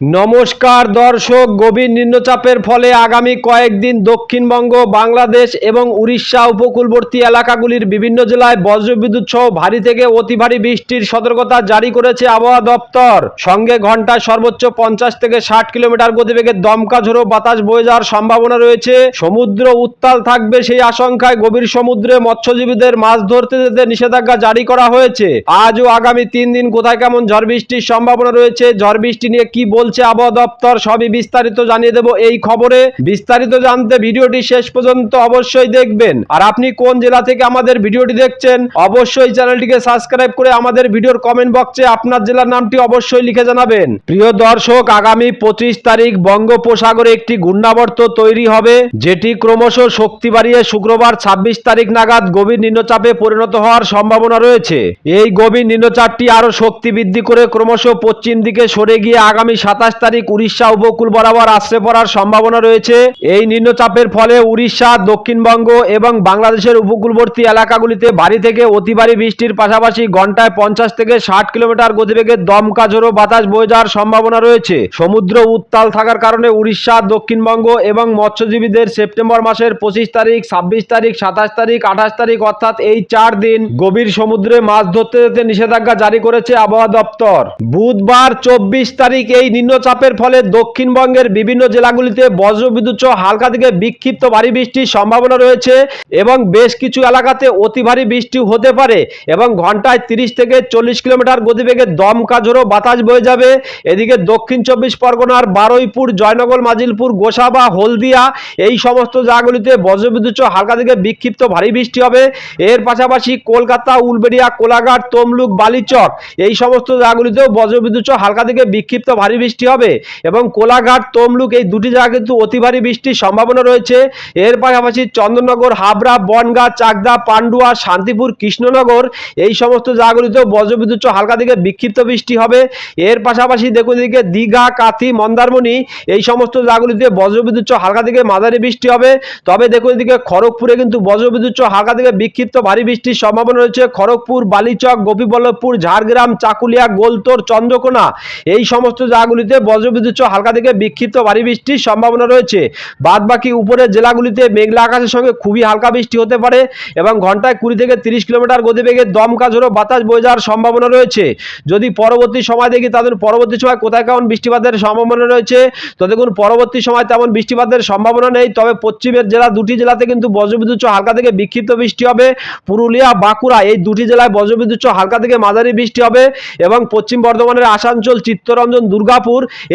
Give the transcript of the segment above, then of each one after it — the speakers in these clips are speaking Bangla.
নমস্কার দর্শক, গভীর নিম্নচাপের ফলে আগামী কয়েকদিন দক্ষিণবঙ্গ, বাংলাদেশ এবং উড়িষ্যা উপকূলবর্তী এলাকাগুলির বিভিন্ন জেলায় বজ্রবিদ্যুৎ সহ ভারী থেকে অতি ভারী বৃষ্টির সতর্কতা জারি করেছে আবহাওয়া দপ্তর। সঙ্গে ঘন্টায় সর্বোচ্চ পঞ্চাশ থেকে ষাট কিলোমিটার গতিবেগে দমকা ঝোড়ো বাতাস বয়ে যাওয়ার সম্ভাবনা রয়েছে। সমুদ্র উত্তাল থাকবে সেই আশঙ্কায় গভীর সমুদ্রে মৎস্যজীবীদের মাছ ধরতে যেতে নিষেধাজ্ঞা জারি করা হয়েছে। আজ ও আগামী তিন দিন কোথায় কেমন ঝড় বৃষ্টির সম্ভাবনা রয়েছে? ঝড় বৃষ্টি নিয়ে কি বলছে আবহাওয়া দপ্তর। সবই বিস্তারিত জানিয়ে দেব এই খবরে। বিস্তারিত জানতে ভিডিওটি শেষ পর্যন্ত অবশ্যই দেখবেন। আর আপনি কোন জেলা থেকে আমাদের ভিডিওটি দেখছেন, অবশ্যই চ্যানেলটিকে সাবস্ক্রাইব করে আমাদের ভিডিওর কমেন্ট বক্সে আপনার জেলার নামটি অবশ্যই লিখে জানাবেন। প্রিয় দর্শক, আগামী পঁচিশ তারিখ বঙ্গোপসাগরে একটি ঘূর্ণাবর্ত তৈরি হবে, যেটি ক্রমশ শক্তি বাড়িয়ে শুক্রবার ছাব্বিশ তারিখ নাগাদ গভীর নিম্নচাপে পরিণত হওয়ার সম্ভাবনা রয়েছে। এই গভীর নিম্নচাপটি আরও শক্তি বৃদ্ধি করে ক্রমশ পশ্চিম দিকে সরে গিয়ে আগামী সাতাশ তারিখ উড়িষ্যা উপকূল বরাবর আশ্রে পড়ার সম্ভাবনা রয়েছে। এই নিম্নচাপের ফলে উড়িষ্যা, দক্ষিণবঙ্গ এবং বাংলাদেশের উপকূলবর্তী এলাকাগুলিতে ভারী থেকে অতি ভারী বৃষ্টির পাশাপাশি ঘন্টায় পঞ্চাশ থেকে ষাট কিলোমিটার গতিবেগে দমকা ঝোড়ো বাতাস বয়ে যাওয়ার সম্ভাবনা রয়েছে। সমুদ্র উত্তাল থাকার কারণে উড়িষ্যা, দক্ষিণবঙ্গ এবং মৎস্যজীবীদের সেপ্টেম্বর মাসের পঁচিশ তারিখ, ছাব্বিশ তারিখ, সাতাশ তারিখ, আঠাশ তারিখ অর্থাৎ এই চার দিন গভীর সমুদ্রে মাছ ধরতে যেতে নিষেধাজ্ঞা জারি করেছে আবহাওয়া দপ্তর। বুধবার চব্বিশ তারিখ এই নিম্নচাপের ফলে দক্ষিণবঙ্গের বিভিন্ন জেলাগুলিতে বজ্রবিদ্যুৎ সহ হালকা থেকে বিক্ষিপ্ত ভারী বৃষ্টির সম্ভাবনা রয়েছে এবং বেশ কিছু এলাকাতে অতি ভারী বৃষ্টি হতে পারে এবং ঘন্টায় তিরিশ থেকে চল্লিশ কিলোমিটার গতিবেগে দমকা ঝোড়ো বাতাস বয়ে যাবে। এদিকে দক্ষিণ চব্বিশ পরগনার বারুইপুর, জয়নগর, মাজিলপুর, গোসাবা, হলদিয়া এই সমস্ত জায়গাগুলিতে বজ্রবিদ্যুৎ সহ হালকা থেকে বিক্ষিপ্ত ভারী বৃষ্টি হবে। এর পাশাপাশি কলকাতা, উলবেড়িয়া, কোলাঘাট, তমলুক, বালিচক এই সমস্ত জায়গাগুলিতেও বজ্রবিদ্যুৎ সহ হালকা থেকে বিক্ষিপ্ত ভারী বৃষ্টি হবে এবং কোলাঘাট, তমলুক এই দুটি জায়গা কিন্তু অতি ভারী বৃষ্টির সম্ভাবনা রয়েছে। এর পাশাপাশি চন্দননগর, হাবড়া, বনগা, চাকদা, পান্ডুয়া, শান্তিপুর, কৃষ্ণনগর এই সমস্ত জায়গাগুলিতেও বজ্রবিদ্যুৎ হালকা থেকে বিক্ষিপ্ত বৃষ্টি হবে। এর পাশাপাশি দেখুন এদিকে দীঘা, কাথি, মন্দারমণি এই সমস্ত জায়গাগুলিতে বজ্রবিদ্যুৎ হালকা থেকে মাঝারি বৃষ্টি হবে। তবে দেখুন এদিকে খড়গপুরে কিন্তু বজ্রবিদ্যুৎ হালকা থেকে বিক্ষিপ্ত ভারী বৃষ্টির সম্ভাবনা রয়েছে। খড়গপুর, বালিচক, গোপীবল্লভপুর, ঝাড়গ্রাম, চাকুলিয়া, গোলতোর, চন্দ্রকোনা এই সমস্ত জায়গাগুলিতে বজ্রবিদ্যুৎ সহ হালকা থেকে বিক্ষিপ্ত ভারী বৃষ্টির সম্ভাবনা রয়েছে। বাদ বাকি উপরের জেলাগুলিতে মেঘলা আকাশের সঙ্গে খুবই হালকা বৃষ্টি হতে পারে এবং ঘন্টায় কুড়ি থেকে তিরিশ কিলোমিটার গতিবেগে দমকা ঝোড়ো বাতাস বয়ে যাওয়ার সম্ভাবনা রয়েছে। যদি পরবর্তী সময় দেখি তাদের পরবর্তী সময় কোথায় কেমন বৃষ্টিপাতের সম্ভাবনা রয়েছে? তো দেখুন, পরবর্তী সময় তেমন বৃষ্টিপাতের সম্ভাবনা নেই। তবে পশ্চিমের জেলা দুটি জেলাতে কিন্তু বজ্রবিদ্যুৎ হালকা থেকে বিক্ষিপ্ত বৃষ্টি হবে। পুরুলিয়া, বাঁকুড়া এই দুটি জেলায় বজ্রবিদ্যুৎ হালকা থেকে মাঝারি বৃষ্টি হবে এবং পশ্চিম বর্ধমানের আসানসোল, চিত্তরঞ্জন, দুর্গাপুর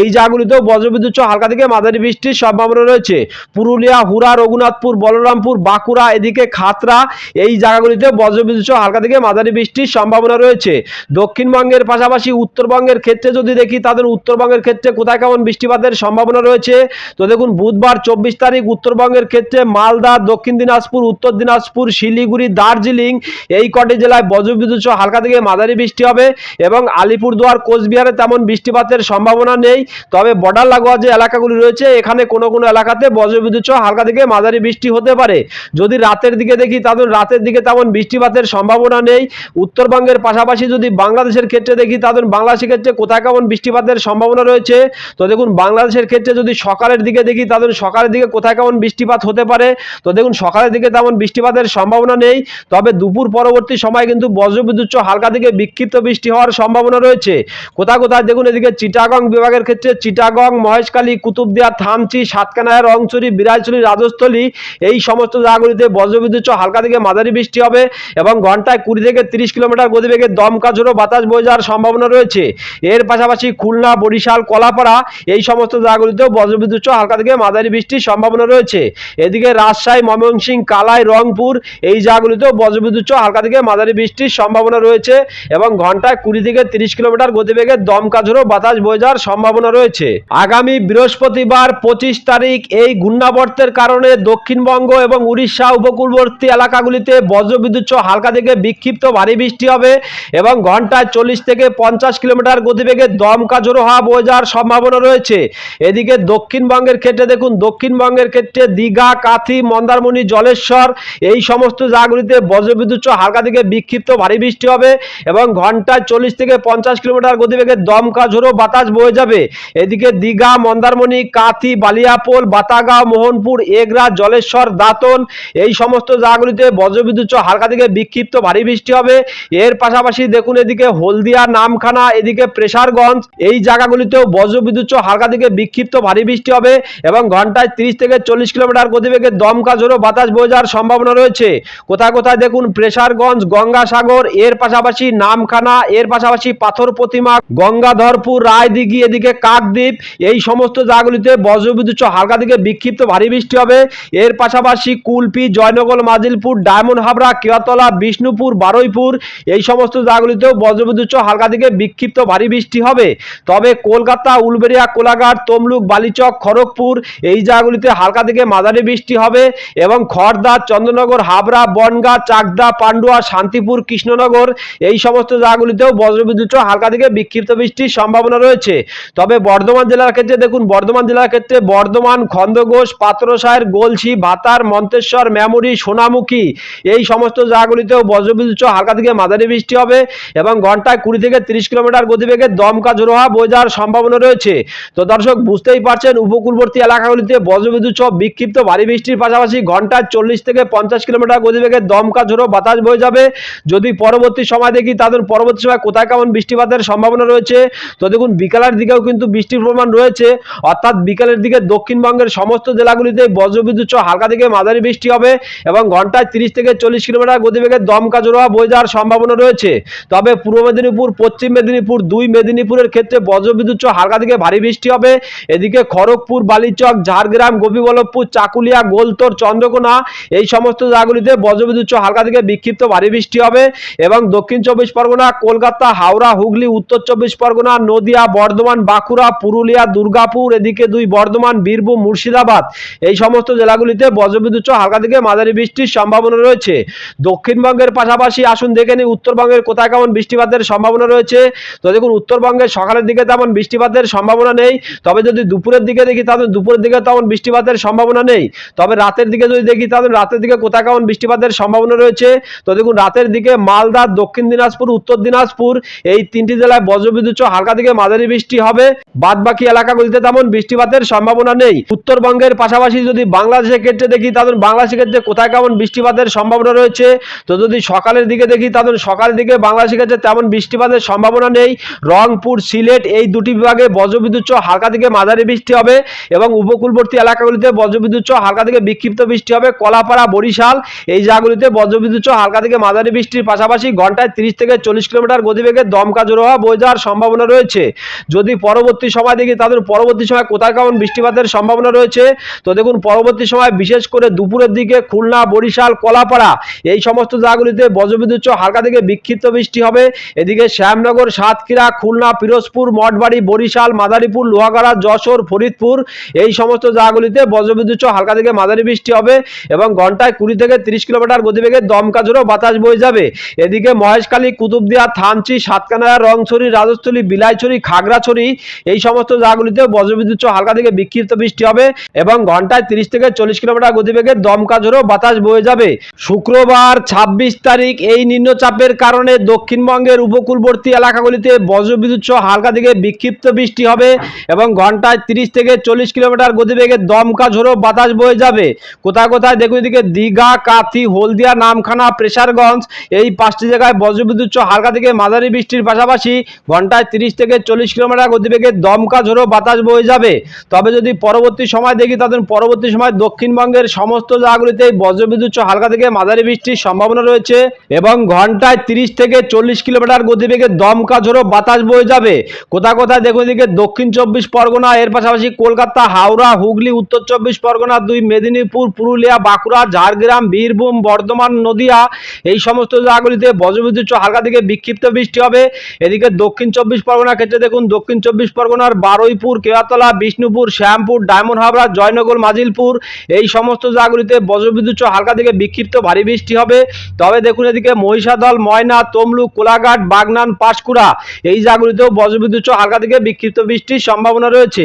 এই জায়গাগুলিতেও বজ্রবিদ্যুৎ হালকা থেকে মাঝারি বৃষ্টির সম্ভাবনা রয়েছে। পুরুলিয়া হুরা রঘুনাথপুর, বলরামপুর, বাঁকুড়া, এদিকে খাতরা এই জায়গাগুলিতে বজ্রবিদ্যুৎ হালকা থেকে মাঝারি বৃষ্টির সম্ভাবনা রয়েছে। দক্ষিণবঙ্গের পাশাপাশি উত্তরবঙ্গের ক্ষেত্রে যদি দেখি, তাদের উত্তরবঙ্গের ক্ষেত্রে কোথায় কেমন বৃষ্টিপাতের সম্ভাবনা রয়েছে? তো দেখুন, বুধবার চব্বিশ তারিখ উত্তরবঙ্গের ক্ষেত্রে মালদা, দক্ষিণ দিনাজপুর, উত্তর দিনাজপুর, শিলিগুড়ি, দার্জিলিং, এই কটি জেলায় বজ্রবিদ্যুৎ হালকা থেকে মাঝারি বৃষ্টি হবে এবং আলিপুরদুয়ার, কোচবিহারে তেমন বৃষ্টিপাতের সম্ভাবনা নেই। তবে বর্ডার লাগোয়া যে এলাকাগুলি রয়েছে, এখানে কোনো কোনো এলাকাতে বজ্রবিদ্যুৎ সহ হালকা থেকে মাঝারি বৃষ্টি হতে পারে। যদি রাতের দিকে দেখি তাদের রাতের দিকে তেমন বৃষ্টিপাতের সম্ভাবনা নেই। উত্তরবঙ্গের পাশাপাশি যদি বাংলাদেশের ক্ষেত্রে দেখি তাদের বাংলাদেশের ক্ষেত্রে কোথায় কেমন বৃষ্টিপাতের সম্ভাবনা রয়েছে? তো দেখুন, বাংলাদেশের ক্ষেত্রে যদি সকালের দিকে দেখি তাদের সকালের দিকে কোথায় কেমন বৃষ্টিপাত হতে পারে? তো দেখুন, সকালের দিকে তেমন বৃষ্টিপাতের সম্ভাবনা নেই। তবে দুপুর পরবর্তী সময় কিন্তু বজ্রবিদ্যুৎ হালকা থেকে বিক্ষিপ্ত বৃষ্টি হওয়ার সম্ভাবনা রয়েছে। কোথায় কোথায় দেখুন, এদিকে চিটাগং বিভাগের ক্ষেত্রে চিটাগং, মহেশখালী, কুতুবদিয়া, থামচি, সাতকানায় রংচুরি বিরাজচুরি রাজস্থলী, এই সমস্ত জায়গাগুলিতে বজ্রবিদ্যুৎ হালকা থেকে মাঝারি বৃষ্টি হবে এবং ঘন্টায় কুড়ি থেকে তিরিশ কিলোমিটার গতিবেগে দমকা ঝোড়ো বাতাস বয়ে যাওয়ার সম্ভাবনা রয়েছে। এর পাশাপাশি খুলনা, বরিশাল, কলাপাড়া এই সমস্ত জায়গাগুলিতেও বজ্রবিদ্যুৎ হালকা থেকে মাঝারি বৃষ্টির সম্ভাবনা রয়েছে। এদিকে রাজশাহী, ময়মনসিং, কালাই, রংপুর এই জায়গাগুলিতেও বজ্রবিদ্যুৎ হালকা থেকে মাঝারি বৃষ্টির সম্ভাবনা রয়েছে এবং ঘন্টায় কুড়ি থেকে তিরিশ কিলোমিটার গতিবেগে দমকা ঝোড়ো বাতাস বয়ে যাওয়ার সম্ভাবনা রয়েছে। আগামী বৃহস্পতিবার পঁচিশ তারিখ এই ঘূর্ণাবর্তের কারণে দক্ষিণবঙ্গ এবং উড়িষ্যা উপকূলবর্তী এলাকাগুলিতে বজ্রবিদ্যুৎ হালকা থেকে বিক্ষিপ্ত ভারী বৃষ্টি হবে এবং ঘন্টায় চল্লিশ থেকে পঞ্চাশ কিলোমিটার গতিবেগে দমকা ঝোড়ো হাওয়া বয়ে যাওয়ার সম্ভাবনা রয়েছে। এদিকে দক্ষিণবঙ্গের ক্ষেত্রে দেখুন, দক্ষিণবঙ্গের ক্ষেত্রে দীঘা, কাথি, মন্দারমণি, জলেশ্বর এই সমস্ত জায়গাগুলিতে বজ্রবিদ্যুৎ হালকা থেকে বিক্ষিপ্ত ভারী বৃষ্টি হবে এবং ঘন্টায় চল্লিশ থেকে পঞ্চাশ কিলোমিটার গতিবেগে দমকা ঝোড়ো বাতাস বয়ে বয়ে যাবে। এদিকে দীঘা, মন্দারমণি, কাথি, বালিয়াপোল, বাতাগাঁও, মোহনপুর, এগরা, জলেশ্বর, দাঁতন, এই সমস্ত জায়গাগুলিতে বজ্রবিদ্যুৎ হালকা থেকে বিক্ষিপ্ত ভারী বৃষ্টি হবে। এর পাশাপাশি দেখুন এদিকে হলদিয়া, নামখানা, এদিকে প্রেসারগঞ্জ, এই জায়গাগুলিতেও বজ্রবিদ্যুৎ হালকা থেকে বিক্ষিপ্ত ভারী বৃষ্টি হবে এবং ঘন্টায় তিরিশ থেকে চল্লিশ কিলোমিটার গতিবেগে দমকা ঝোড়ো বাতাস বয়ে যাওয়ার সম্ভাবনা রয়েছে। কোথায় কোথায় দেখুন প্রেসারগঞ্জ, গঙ্গাসাগর, এর পাশাপাশি নামখানা, এর পাশাপাশি পাথর প্রতিমা, গঙ্গাধরপুর, রায়দিঘি এদিকে কাকদ্বীপ, এই সমস্ত জায়গাগুলিতে বজ্রবিদ্যুৎ হালকা থেকে বিক্ষিপ্ত ভারী বৃষ্টি হবে। এর পাশাপাশি কুলপি, জয়নগর, মাজিলপুর, ডায়মন্ড হাবড়া কেয়াতলা বিষ্ণুপুর, বারুইপুর, এই সমস্ত জায়গাগুলিতেও বজ্রবিদ্যুৎ হালকা থেকে বিক্ষিপ্ত ভারী বৃষ্টি হবে। তবে কলকাতা, উলবেড়িয়া, কোলাঘাট, তমলুক, বালিচক, খড়গপুর, এই জায়গাগুলিতে হালকা থেকে মাঝারি বৃষ্টি হবে এবং খড়দা, চন্দ্রনগর, হাবড়া, বনগা, চাকদা, পান্ডুয়া, শান্তিপুর, কৃষ্ণনগর, এই সমস্ত জায়গাগুলিতেও বজ্রবিদ্যুৎ হালকা থেকে বিক্ষিপ্ত বৃষ্টির সম্ভাবনা রয়েছে। তবে বর্ধমান জেলার ক্ষেত্রে দেখুন, বর্ধমান জেলার ক্ষেত্রে বর্ধমান খন্দঘোষ পাত্রসায়ের গোলসি ভাতার, মন্তেশ্বর, মেমরি, সোনামুখী, এই সমস্ত জায়গাগুলিতেও বজ্রবিদ্যুৎ হালকা থেকে মাঝারি বৃষ্টি হবে এবং ঘন্টায় কুড়ি থেকে তিরিশ কিলোমিটার গতিবেগে দমকা জোরোহা যাওয়ার সম্ভাবনা রয়েছে। তো দর্শক, বুঝতেই পারছেন, উপকূলবর্তী এলাকাগুলিতে বজ্রবিদ্যুৎ সহ বিক্ষিপ্ত ভারী বৃষ্টির পাশাপাশি ঘন্টায় চল্লিশ থেকে পঞ্চাশ কিলোমিটার গতিবেগে দমকা ঝোড়ো বাতাস বয়ে যাবে। যদি পরবর্তী সময় দেখি, তাদের পরবর্তী সময় কোথায় কেমন বৃষ্টিপাতের সম্ভাবনা রয়েছে? তো দেখুন, বিকালের দিকেও কিন্তু বৃষ্টির পরিমাণ রয়েছে। অর্থাৎ বিকালের দিকে দক্ষিণবঙ্গের সমস্ত জেলাগুলিতে বজ্রবিদ্যুৎ সহ হালকা থেকে মাঝারি বৃষ্টি হবে এবং ঘন্টায় তিরিশ থেকে চল্লিশ কিলোমিটার গতিবেগে দমকা জোড়া বয়ে যাওয়ার সম্ভাবনা রয়েছে। তবে পূর্ব মেদিনীপুর, পশ্চিম মেদিনীপুর, দুই মেদিনীপুরের ক্ষেত্রে বজ্রবিদ্যুৎ সহ হালকা থেকে ভারী বৃষ্টি হবে। এদিকে খড়গপুর, বালিচক, ঝাড়গ্রাম, গোপীবল্লভপুর, চাকুলিয়া, গোলতোর, চন্দ্রকোনা এই সমস্ত জায়গাগুলিতে বজ্রবিদ্যুৎ সহ হালকা থেকে বিক্ষিপ্ত ভারী বৃষ্টি হবে। এবং দক্ষিণ চব্বিশ পরগনা, কলকাতা, হাওড়া, হুগলি, উত্তর চব্বিশ পরগনা, নদিয়া, বর্ধমান বাঁকুড়া, পুরুলিয়া, দুর্গাপুর, এদিকে দুই বর্ধমান, বীরভূম, মুর্শিদাবাদ। এই সমস্ত জেলাগুলিতে বজ্রবিদ্যুৎ হালকা থেকে মাঝারি বৃষ্টির সম্ভাবনা রয়েছে। দক্ষিণবঙ্গের পাশাপাশি আসুন দেখে নিই, উত্তরবঙ্গের কোথায় কেমন বৃষ্টিপাতের সম্ভাবনা রয়েছে? তো দেখুন, উত্তরবঙ্গের সকালের দিকে তেমন বৃষ্টিপাতের সম্ভাবনা নেই। তবে যদি দুপুরের দিকে দেখি, তাহলে দুপুরের দিকে তেমন বৃষ্টিপাতের সম্ভাবনা নেই। তবে রাতের দিকে যদি দেখি, তাহলে রাতের দিকে কোথায় কেমন বৃষ্টিপাতের সম্ভাবনা রয়েছে? তো দেখুন, রাতের দিকে মালদা, দক্ষিণ দিনাজপুর, উত্তর দিনাজপুর, এই তিনটি জেলায় বজ্রবিদ্যুৎ হালকা থেকে মাঝারি বৃষ্টি হবে বাদ বাকি এলাকাগুলিতে তেমন বৃষ্টিপাতের সম্ভাবনা নেই। উত্তরবঙ্গের পাশাপাশি যদি বাংলাদেশের ক্ষেত্রে দেখি তাহলে বাংলাদেশের ক্ষেত্রে কোথায় কেমন বৃষ্টিপাতের সম্ভাবনা রয়েছে? তো যদি সকালের দিকে দেখি তাহলে সকালের দিকে বাংলাদেশের ক্ষেত্রে তেমন বৃষ্টিপাতের সম্ভাবনা নেই। রংপুর, সিলেট এই দুটি বিভাগে বজ্রবিদ্যুৎ হালকা থেকে মাঝারি বৃষ্টি হবে এবং উপকূলবর্তী এলাকাগুলিতে বজ্রবিদ্যুৎ হালকা থেকে বিক্ষিপ্ত বৃষ্টি হবে। কলাপাড়া, বরিশাল এই জায়গাগুলিতে বজ্রবিদ্যুৎ হালকা থেকে মাঝারি বৃষ্টির পাশাপাশি ঘন্টায় তিরিশ থেকে চল্লিশ কিলোমিটার গতিবেগে দমকা জোরোহা বয়ে যাওয়ার সম্ভাবনা রয়েছে। যদি পরবর্তী সময় দেখি তাদের পরবর্তী সময় কোথায় কেমন বৃষ্টিপাতের সম্ভাবনা রয়েছে? তো দেখুন, পরবর্তী সময় বিশেষ করে দুপুরের দিকে খুলনা, বরিশাল, কলাপাড়া এই সমস্ত জায়গাগুলিতে বজ্রবিদ্যুৎ হালকা থেকে বিক্ষিপ্ত বৃষ্টি হবে। এদিকে শ্যামনগর, সাতক্ষীরা, খুলনা, পিরোজপুর, মঠবাড়ি, বরিশাল, মাদারীপুর, লোহাগাড়া, যশোর, ফরিদপুর এই সমস্ত জায়গাগুলিতে বজ্রবিদ্যুৎ হালকা থেকে মাঝারি বৃষ্টি হবে এবং ঘন্টায় কুড়ি থেকে তিরিশ কিলোমিটার গতিবেগে দমকা জোরও বাতাস বয়ে যাবে। এদিকে মহেশখালী, কুতুবদিয়া, থানচি সাতকানায়া রংছড়ি, রাজস্থলী, বিলাইছড়ি, খাগড়াছড়ি এই সমস্ত জায়গাগুলিতে বজ্রবিদ্যুৎ হালকা থেকে বিক্ষিপ্ত বৃষ্টি হবে এবং ঘন্টায় তিরিশ থেকে চল্লিশ কিলোমিটার গতিবেগে দমকা জোরও বাতাস বয়ে যাবে। শুক্রবার ছাব্বিশ তারিখ এই নিম্নচাপের কারণে দক্ষিণবঙ্গের উপকূলবর্তী এলাকাগুলিতে বজ্রবিদ্যুৎ হালকা থেকে বিক্ষিপ্ত বৃষ্টি হবে এবং ঘন্টায় তিরিশ থেকে চল্লিশ কিলোমিটার গতিবেগে দমকা ঝোড়ো বাতাস বয়ে যাবে। কোথায় কোথায় দেখুন এদিকে দীঘা, কাথি, হলদিয়া, নামখানা, প্রেসারগঞ্জ এই পাঁচটি জায়গায় বজ্রবিদ্যুৎ হালকা থেকে মাঝারি বৃষ্টির পাশাপাশি ঘন্টায় তিরিশ থেকে চল্লিশ কিলোমিটার গতিবেগে দমকা ঝোড়ো বাতাস বয়ে যাবে। তবে যদি পরবর্তী সময় দেখি, তাদের পরবর্তী সময় দক্ষিণবঙ্গের সমস্ত জায়গাগুলিতে বজ্রবিদ্যুৎ হালকা থেকে মাঝারি বৃষ্টির সম্ভাবনা রয়েছে এবং ঘন্টায় তিরিশ থেকে চল্লিশ কিলোমিটার গতিবেগে দমকা ঝোড়ো বাতাস বয়ে যাবে। কোথায় কোথায় দেখুন এদিকে দক্ষিণ চব্বিশ পরগনা, এর পাশাপাশি কলকাতা, হাওড়া, হুগলি, উত্তর চব্বিশ পরগনা, দুই মেদিনীপুর, পুরুলিয়া, বাঁকুড়া, ঝাড়গ্রাম, বীরভূম, বর্ধমান, নদিয়া, এই সমস্ত জায়গাগুলিতে বজ্রবিদ্যুৎ হালকা থেকে বিক্ষিপ্ত বৃষ্টি হবে। এদিকে দক্ষিণ চব্বিশ পরগনার ক্ষেত্রে দেখুন দক্ষিণ চব্বিশ পরগনার বারুইপুর কেয়াতলা বিষ্ণুপুর, শ্যামপুর, ডায়মন্ড হাবড়া, জয়নগর, মাজিলপুর, এই সমস্ত জায়গাগুলিতে বজ্রবিদ্যুৎ হালকা থেকে বিক্ষিপ্ত ভারী বৃষ্টি হবে। তবে দেখুন এদিকে মহিষাদল, ময়না, তমলুক, কোলাঘাট, বাগনান, পাঁশকুড়া, এই জায়গাগুলিতেও বজ্রবিদ্যুৎ হালকা থেকে বিক্ষিপ্ত বৃষ্টির সম্ভাবনা রয়েছে।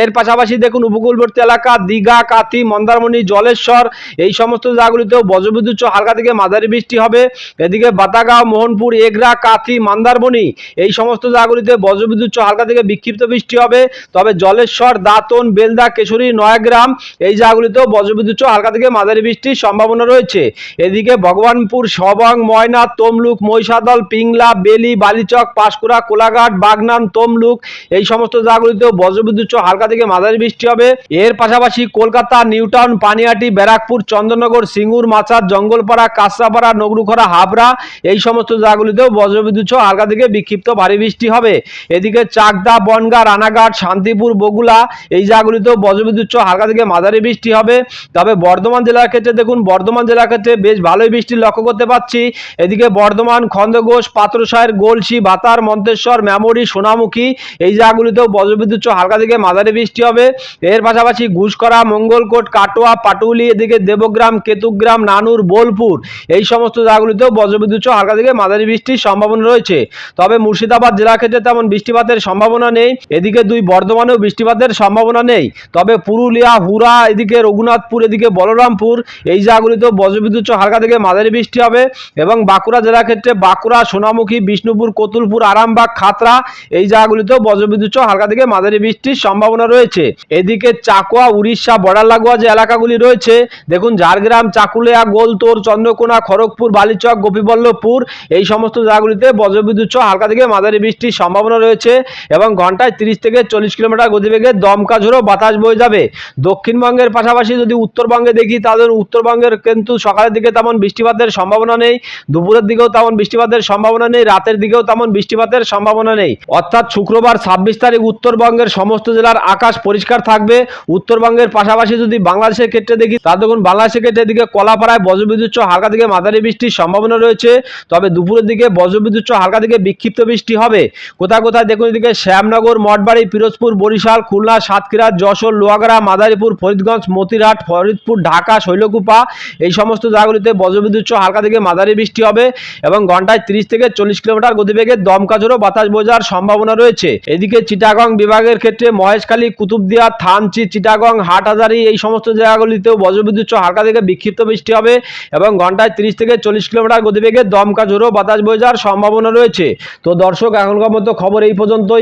এর পাশাপাশি দেখুন উপকূলবর্তী এলাকা, দীঘা, কাথি, মন্দারমণি, জলেশ্বর, এই সমস্ত জায়গাগুলিতেও বজ্রবিদ্যুৎ হালকা থেকে মাঝারি বৃষ্টি হবে। এদিকে বাতাগাঁও মোহনপুর এগরা কাথি, মন্দারমণি, এই সমস্ত জায়গাগুলিতে বজ্রবিদ্যুৎ হালকা হালকা থেকে বিক্ষিপ্ত বৃষ্টি হবে। তবে জলেশ্বর, দাঁতন, বেলদা, কেশরী, নয়াগ্রাম এই জায়গাগুলিতেও বজ্রবিদ্যুৎ হালকা থেকে মাঝারি বৃষ্টির সম্ভাবনা রয়েছে। এদিকে ভগবানপুর, সবং, ময়না, তমলুক, মহিষাদল, পিংলা, বেলি, বালিচক, পাঁশকুড়া, কোলাঘাট, বাগনান, তমলুক এই সমস্ত জায়গাগুলিতেও বজ্রবিদ্যুৎ হালকা থেকে মাঝারি বৃষ্টি হবে। এর পাশাপাশি কলকাতা, নিউটাউন পানিহাটি ব্যারাকপুর চন্দ্রনগর সিঙ্গুর মাচার জঙ্গলপাড়া কাঁচরাপাড়া নগরুখরা, হাবড়া এই সমস্ত জায়গাগুলিতেও বজ্রবিদ্যুৎ হালকা থেকে বিক্ষিপ্ত ভারী বৃষ্টি হবে। এদিকে চাকদা বনগা, রানাঘাট, শান্তিপুর বগুলা এই জায়গাগুলিতেও বজ্রবিদ্যুৎ সহ হালকা থেকে মাঝারি বৃষ্টি হবে। তবে বর্ধমান জেলার ক্ষেত্রে দেখুন, বর্ধমান জেলার ক্ষেত্রে বেশ ভালোই বৃষ্টি লক্ষ্য করতে পাচ্ছি। এদিকে বর্ধমান খন্দঘোষ পাত্রসায়ের গোলসি, বাতার, মন্তেশ্বর মেমরি সোনামুখী, এই জায়গাগুলিতেও বজ্রবিদ্যুৎ সহ হালকা থেকে মাঝারি বৃষ্টি হবে। এর পাশাপাশি ঘুষকরা, মঙ্গলকোট, কাটোয়া, পাটুলি, এদিকে দেবগ্রাম, কেতুগ্রাম, নানুর, বোলপুর, এই সমস্ত জায়গাগুলিতেও বজ্রবিদ্যুৎ সহ হালকা থেকে মাঝারি বৃষ্টির সম্ভাবনা রয়েছে। তবে মুর্শিদাবাদ জেলার ক্ষেত্রে তেমন বৃষ্টিপাতের সম্ভাবনা নেই। এদিকে দুই বর্ধমানেও বৃষ্টিপাতের সম্ভাবনা নেই। তবে পুরুলিয়া হুরা এদিকে রঘুনাথপুর, এদিকে বলরামপুর, এই জায়গাগুলিতেও বজ্রবিদ্যুৎ হালকা থেকে মাঝারি বৃষ্টি হবে এবং বাঁকুড়া জেলার ক্ষেত্রে বাঁকুড়া, সোনামুখী, বিষ্ণুপুর, কতুলপুর, আরামবাগ, খাতড়া এই জায়গাগুলিতেও বজ্রবিদ্যুৎ হালকা থেকে মাঝারি বৃষ্টির সম্ভাবনা রয়েছে। এদিকে চাকুয়া, উড়িষ্যা, বর্ডার লাগোয়া যে এলাকাগুলি রয়েছে, দেখুন ঝাড়গ্রাম, চাকুলিয়া, গোলতোর, চন্দ্রকোনা, খড়গপুর, বালিচক, গোপীবল্লভপুর এই সমস্ত জায়গাগুলিতে বজ্রবিদ্যুৎ হালকা থেকে মাঝারি বৃষ্টির সম্ভাবনা রয়েছে। এবং ঘন্টায় তিরিশ থেকে চল্লিশ কিলোমিটার গতিবেগে দমকা ঝোড়ো বাতাস বয়ে যাবে। দক্ষিণবঙ্গের পাশাপাশি যদি উত্তরবঙ্গে দেখি, তাদের উত্তরবঙ্গের কিন্তু সকালের দিকে তেমন বৃষ্টিপাতের সম্ভাবনা নেই, দুপুরের দিকেও তেমন বৃষ্টিপাতের সম্ভাবনা নেই, রাতের দিকেও তেমন বৃষ্টিপাতের সম্ভাবনা নেই। অর্থাৎ শুক্রবার ছাব্বিশ তারিখ উত্তরবঙ্গের সমস্ত জেলার আকাশ পরিষ্কার থাকবে। উত্তরবঙ্গের পাশাপাশি যদি বাংলাদেশের ক্ষেত্রে দেখি তা দেখুন বাংলাদেশের ক্ষেত্রে এদিকে কলাপাড়ায় বজ্রবিদ্যুৎ হালকা থেকে মাঝারি বৃষ্টির সম্ভাবনা রয়েছে। তবে দুপুরের দিকে বজ্রবিদ্যুৎ হালকা থেকে বিক্ষিপ্ত বৃষ্টি হবে। কোথায় কোথায় দেখুন এদিকে শ্যামনগর, মঠবাড়ি, পিরোজপুর, বরিশাল, খুলনা, সাতক্ষীরা, যশোর, লোহাগড়া, মাদারীপুর, ফরিদগঞ্জ মতিরাট ফরিদপুর, ঢাকা, শৈলকুপা এই সমস্ত জায়গাগুলিতে বজ্রবিদ্যুৎ হালকা থেকে মাঝারি বৃষ্টি হবে এবং ঘন্টায় তিরিশ থেকে চল্লিশ কিলোমিটার গতিবেগে দমকা ঝোড়ো বাতাস বোঝার সম্ভাবনা রয়েছে। এদিকে চিটাগং বিভাগের ক্ষেত্রে মহেশখালী, কুতুবদিয়া, থানচি, চিটাগং, হাটহাজারি এই সমস্ত জায়গাগুলিতেও বজ্রবিদ্যুৎ হালকা থেকে বিক্ষিপ্ত বৃষ্টি হবে এবং ঘন্টায় তিরিশ থেকে চল্লিশ কিলোমিটার গতিবেগে দমকা ঝোড়ো বাতাস বোঝার সম্ভাবনা রয়েছে। তো দর্শক, এখনকার মতো খবর এই পর্যন্তই।